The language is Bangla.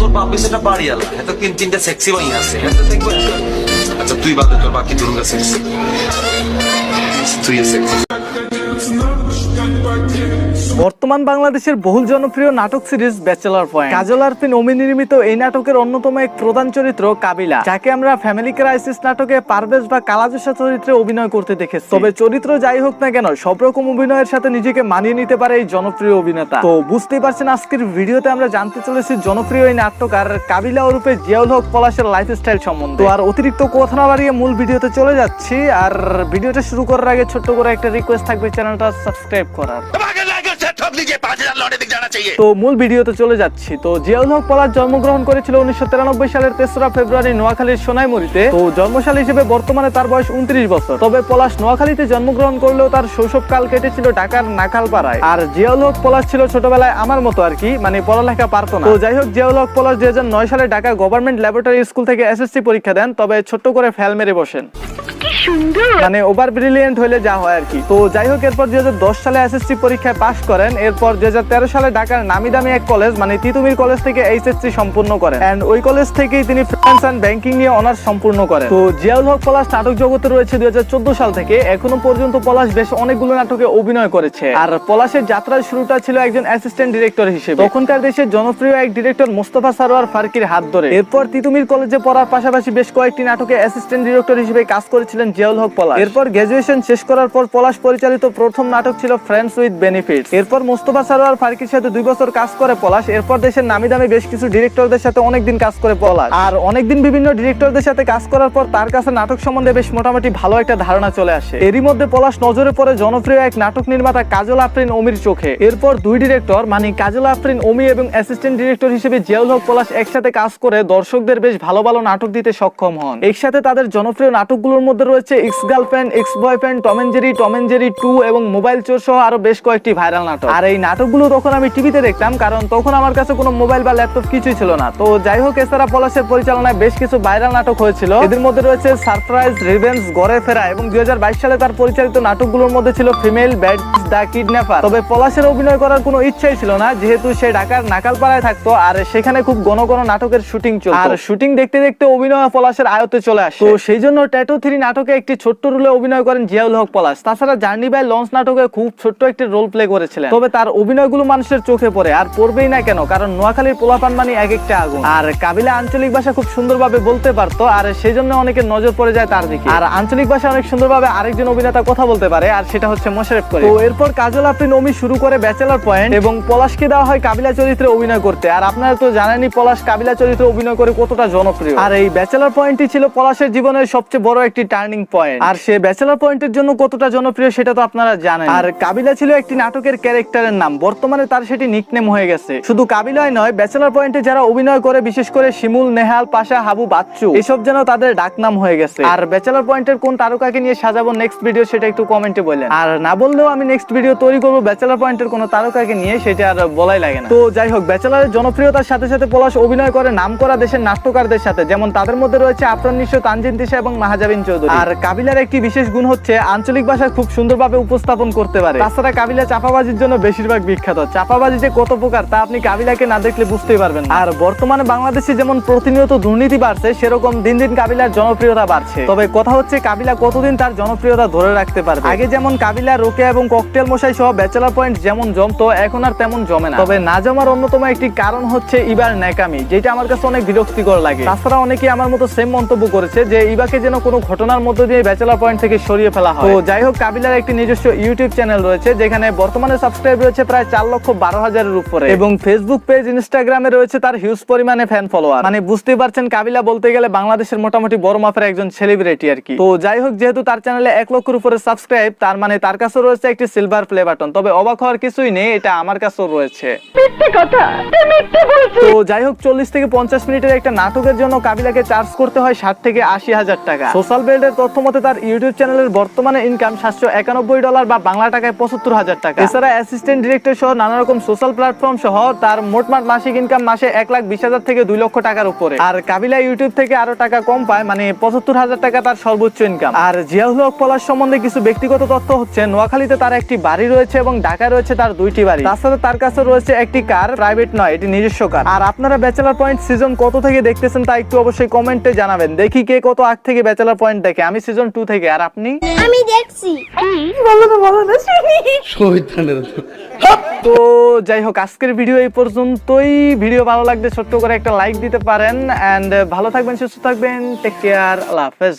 তোর বাপ বেশ একটা বাড়িয়ালা এত তিন তিনটা সেক্সি বাই আছে। আচ্ছা তুই বাদে তোর বাকি দুর্গা সেক্সি তুই সেক্সি বর্তমান বাংলাদেশের বহুল জনপ্রিয় নাটক series bachelor point Kajal Arfin Omi নির্মিত এই নাটকের অন্যতম এক প্রধান চরিত্র কাবিলা, যাকে আমরা ফ্যামিলি ক্রাইসিস নাটকে পারভেজ বা কালাজসা চরিত্রে অভিনয় করতে দেখেছি। তবে চরিত্র যাই হোক না কেন, সব রকম অভিনয়ের সাথে নিজেকে মানিয়ে নিতে পারে এই জনপ্রিয় অভিনেতা। তো বুঝতেই পারছেন, আজকের ভিডিওতে আমরা জানতে চলেছি জনপ্রিয় এই নাট্যকার কাবিলা ওরূপে জিয়াউল হক পলাশের লাইফস্টাইল সম্বন্ধে। তো আর অতিরিক্ত কথা না বাড়িয়ে মূল ভিডিওতে চলে যাচ্ছি, আর ভিডিওটা শুরু করার আগে ছোট্ট করে একটা রিকোয়েস্ট থাকবে, চ্যানেলটা সাবস্ক্রাইব করার। তো মূল ভিডিওতে চলে যাচ্ছি। তো জিয়াউল হক পলাশ জন্মগ্রহণ করেছিল উনিশশো তিরানব্বই সালের তেসরা ফেব্রুয়ারি নোয়াখালীর সোনাইমুড়িতে। তো জন্মশাল হিসেবে বর্তমানে তার বয়স উনত্রিশ বছর। তবে পলাশ নোয়াখালীতে জন্মগ্রহণ করলেও তার শৈশবকাল কেটেছিল ঢাকার নাকালপাড়ায় আর জিয়াউল হক পলাশ ছিল ছোটবেলায় আমার মতো আর কি মানে পড়ালেখা পারত না। তো যাই হোক জিয়াউল হক পলাশ দুই সালে ঢাকা গভর্নমেন্ট ল্যাবরেটরি স্কুল থেকে এসএসসি পরীক্ষা দেন তবে ছোট্ট করে ফেল মেরে বসেন। মানে ওভার মানে এখনও পর্যন্ত পলাশ বেশ অনেকগুলো নাটকে অভিনয় করেছে। আর পলাশের যাত্রার শুরুটা ছিল একজন অ্যাসিস্ট্যান্ট ডিরেক্টর হিসেবে। তখনকার দেশের জনপ্রিয় এক ডিরেক্টর মোস্তফা সারোয়ার ফারকির হাত ধরে। এরপর তিতুমির কলেজে পড়ার পাশাপাশি বেশ কয়েকটি নাটকে অ্যাসিস্ট্যান্ট ডিরেক্টর হিসেবে কাজ করেছিলেন জিয়াউল হক পলাশ। এরপর গ্রাজুয়েশন শেষ করার পর পলাশ পরিচালিত প্রথম নাটক ছিল ফ্রেন্ডস উইথ বেনিফিট এরপর মোস্তফা সারোয়ার ফারকির সাথে দুই বছর কাজ করে পলাশ। এরপর দেশের নামি দামি বেশ কিছু ডিরেক্টরদের সাথে অনেকদিন কাজ করে পলাশ। আর অনেকদিন বিভিন্ন ডিরেক্টরদের সাথে কাজ করার পর তার কাছে নাটক সম্বন্ধে বেশ মোটামুটি ভালো একটা ধারণা চলে আসে। এরই মধ্যে পলাশ নজরে পড়ে জনপ্রিয় এক নাটক নির্মাতা কাজল আফরিন অমির চোখে। এরপর দুই ডিরেক্টর মানে কাজল আফরিন অমি এবং অ্যাসিস্ট্যান্ট ডিরেক্টর হিসেবে জিয়াউল হক পলাশ একসাথে কাজ করে দর্শকদের বেশ ভালো ভালো নাটক দিতে সক্ষম হন। একসাথে তাদের জনপ্রিয় নাটকগুলোর মধ্যে রয়েছে ex girlfriend ex boyfriend Tom and Jerry Tom and Jerry two এবং মোবাইল চোর সহ আরও বেশ কয়েকটি ভাইরাল নাটক। আর এই নাটকগুলো তখন আমি টিভিতে দেখতাম, কারণ তখন আমার কাছে কোনো মোবাইল বা ল্যাপটপ কিছুই ছিল না। তো যাই হোক, এছাড়া পলাশের পরিচালনায় বেশ কিছু ভাইরাল নাটক হয়েছিল। এদের মধ্যে রয়েছে সারপ্রাইজ রিভেন্স গড়ে ফেরা এবং দুই সালে তার পরিচালিত নাটকগুলোর মধ্যে ছিল ফিমেল ব্যাড দা কিডন্যাপার তবে পলাশের অভিনয় করার কোনো ইচ্ছাই ছিল না, যেহেতু সে ঢাকার নাকালপাড়ায় থাকতো আর সেখানে খুব ঘন ঘন নাটকের শুটিং চলতো। আর শুটিং দেখতে দেখতে অভিনয় পলাশের আয়ত্তে চলে আসে। তো সেই জন্য ট্যাটু থ্রি নাটকে একটি ছোট্ট রোলে অভিনয় করেন জিয়াউল হক পলাশ। তাছাড়া জার্নি বাই লঞ্চ নাটকে খুব ছোট্ট একটি রোল প্লে করেছিলেন। তবে তার অভিনয়গুলো মানুষের চোখে পড়ে, আর পড়বেই না কেন, কারণ নোয়াখালীর পোলাপান মানে এক একটা আগুন। আর কাবিলা আঞ্চলিক ভাষা খুব সুন্দরভাবে বলতে পারতো, আর সেই জন্য অনেকের নজর পড়ে যায় তার দিকে। আর আঞ্চলিক ভাষা অনেক সুন্দরভাবে আরেকজন অভিনেতা কথা বলতে পারে, আর সেটা হচ্ছে মোশারেফ করে তো এরপর কাজল আপনি নমি শুরু করে ব্যাচেলার পয়েন্ট, এবং পলাশকে দেওয়া হয় কাবিলা চরিত্রে অভিনয় করতে। আর আপনারা তো জানেনই পলাশ কাবিলা চরিত্রে অভিনয় করে কতটা জনপ্রিয়। আর এই ব্যাচেলার পয়েন্টই ছিল পলাশের জীবনের সবচেয়ে বড় একটি টার্নিং পয়েন্ট আর সে ব্যাচেলার পয়েন্টের জন্য কতটা জনপ্রিয় সেটা তো আপনারা জানেন। আর কাবিলা ছিল একটি নাটকের ক্যারেক্টারের নাম। বর্তমানে তার সেটি নিকনেম হয়ে গেছে। শুধু কাবিলায় নয় ব্যাচেলার পয়েন্টে যারা অভিনয় করে বিশেষ করে শিমুল নেহাল পাশা হাবু বাচ্চু এসব যেন তাদের ডাকনাম হয়ে গেছে। আর ব্যাচেলার পয়েন্টের কোন তারকাকে নিয়ে সাজাবো নেক্সট ভিডিও সেটা একটু কমেন্টে আর না বললেও আমি নেক্সট ভিডিও তৈরি করব ব্যাচেলার পয়েন্টের কোন তারকাকে নিয়ে সেটা আর বলাই লাগে না। তো যাই হোক ব্যাচেলারের জনপ্রিয়তার সাথে সাথে পলাশ অভিনয় করে নাম করা দেশের নাট্যকারদের সাথে যেমন তাদের মধ্যে রয়েছে আফরান নিশ্চয় তানজিন তিশা এবং মাহাজাবিন চৌধুরী আর কাবিলার একটি বিশেষ গুণ হচ্ছে আঞ্চলিক ভাষা খুব সুন্দরভাবে উপস্থাপন করতে পারে। তাছাড়া কাবিলা চাপাবাজির জন্য বেশিরভাগ বিখ্যাত। চাপাবাজি যে কত প্রকার তা আপনি কাবিলাকে না দেখলে বুঝতেই পারবেন আর বর্তমানে বাংলাদেশে যেমন প্রতিনিয়ত দুর্নীতি বাড়ছে, সেরকম দিন দিন কাবিলার জনপ্রিয়তা বাড়ছে। তবে কথা হচ্ছে কাবিলা কতদিন তার জনপ্রিয়তা ধরে রাখতে পারবে? আগে যেমন কাবিলা রোকে এবং ককটেল মশাই সহ ব্যাচেলার পয়েন্ট যেমন জমতো, এখন আর তেমন জমে না। তবে না জমার অন্যতম একটি কারণ হচ্ছে ইবার ন্যাকামি, যেটা আমার কাছে অনেক বিরক্তিকর লাগে। তাছাড়া অনেকে আমার মতো সেম মন্তব্য করেছে যে ইবাকে যেন কোনো ঘটনার মধ্যে দিয়ে ব্যাচেলার পয়েন্ট থেকে সরিয়ে ফেলা হয়। তো যাই হোক কাবিলার একটি নিজস্ব ইউটিউব চ্যানেল রয়েছে যেখানে বর্তমানে সাবস্ক্রাইব রয়েছে প্রায় চার লক্ষ বারো হাজারের উপরে। এবং ফেসবুক পেজ ইনস্টাগ্রামে রয়েছে তার হিউজ পরিমাণে ফ্যান ফলোয়ার মানে বুঝতেই পারছেন কাবিলা বলতে গেলে বাংলাদেশের মোটামুটি বড় মাপের একজন সেলিব্রিটি আর কি। তো যাই হোক যেহেতু তার চ্যানেলে এক লক্ষের উপরে সাবস্ক্রাইব তার মানে তার কাছে রয়েছে একটি সিলভার প্লে বাটন তবে অবাক হওয়ার কিছুই নেই এটা আমার কাছেও রয়েছে। তো যাই হোক চল্লিশ থেকে পঞ্চাশ মিনিটের একটা নাটকের জন্য কাবিলাকে চার্জ করতে হয় ষাট থেকে আশি হাজার টাকা। সোশ্যাল বেল্ডের তথ্য মতে তার ইউটিউব চ্যানেলের বর্তমানে ইনকাম সাতশো একানব্বই ডলার বা বাংলা টাকায় পঁচাত্তর হাজার টাকা। এছাড়া অ্যাসিস্ট্যান্ট ডিরেক্টর সহ নানা রকম সোশ্যাল প্ল্যাটফর্ম সহ তার মোটমাট মাসিক ইনকাম মাসে এক লাখ বিশ হাজার থেকে দুই লক্ষ টাকার উপরে। আর কাবিলা ইউটিউব থেকে আরও টাকা কম পায় মানে পঁচাত্তর হাজার টাকা তার সর্বোচ্চ ইনকাম আর জিয়াউল হক পলাশ সম্বন্ধে কিছু ব্যক্তিগত তথ্য হচ্ছে, নোয়াখালীতে তার একটি বাড়ি রয়েছে এবং ঢাকায় রয়েছে তার দুইটি বাড়ি। তাছাড়া তার কাছে রয়েছে একটি কার প্রাইভেট নয়, এটি নিজস্ব কার আর আপনারা ব্যাচেলার পয়েন্ট সিজন কত থেকে দেখতেছেন তা একটু অবশ্যই কমেন্টে জানাবেন। দেখি কে কত আগ থেকে ব্যাচেলার পয়েন্ট দেখে। আমি সিজন টু থেকে আর আপনি? আমি দেখছি। তো। যাই হোক আজকের ভিডিও এই পর্যন্তই। ভিডিও ভালো লাগলে ছোট্ট করে একটা লাইক দিতে পারেন এন্ড ভালো থাকবেন সুস্থ থাকবেন টেক কেয়ার আল্লাহ হাফেজ।